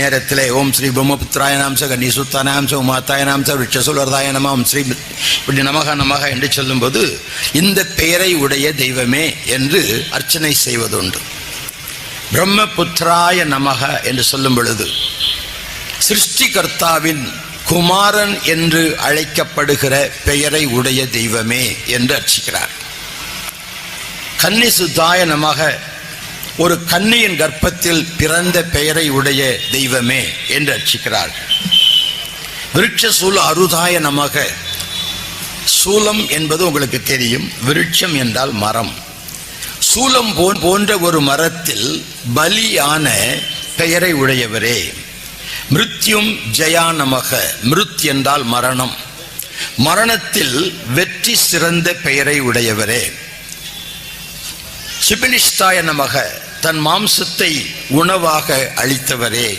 நேரத்தில் ஓம் ஸ்ரீ பிரம்மபுத்திராய நாம்ச கன்னிசுத்தானாம்ச உமாத்தாய நாம்ச விட்சசுலர்தாய நம ஓம் ஸ்ரீ இப்படி நமக நமக என்று சொல்லும்போது இந்த பெயரை உடைய தெய்வமே என்று அர்ச்சனை செய்வதுண்டு. பிரம்மபுத்திராய நமக என்று சொல்லும் பொழுது சிருஷ்டிகர்த்தாவின் குமாரன் என்று அழைக்கப்படுகிற பெயரை உடைய தெய்வமே என்று அர்ச்சிக்கிறார். கன்னிசுத்தாய நமக ஒரு கண்ணியின் கர்ப்பத்தில் பிறந்த பெயரை உடைய தெய்வமே என்று அர்ச்சிக்கிறார் விருட்ச சூல அருதாய நமக. சூலம் என்பது உங்களுக்கு தெரியும். விருட்சம் என்றால் மரம். சூலம் போன்ற ஒரு மரத்தில் பலியான பெயரை உடையவரே. மிருத்யும் ஜெயா நமக. மிருத் என்றால் மரணம். மரணத்தில் வெற்றி சிறந்த பெயரை உடையவரே. சிபினிஷ்தாய நமக. தன் மாம்சத்தை உணவாக அளித்தவரே.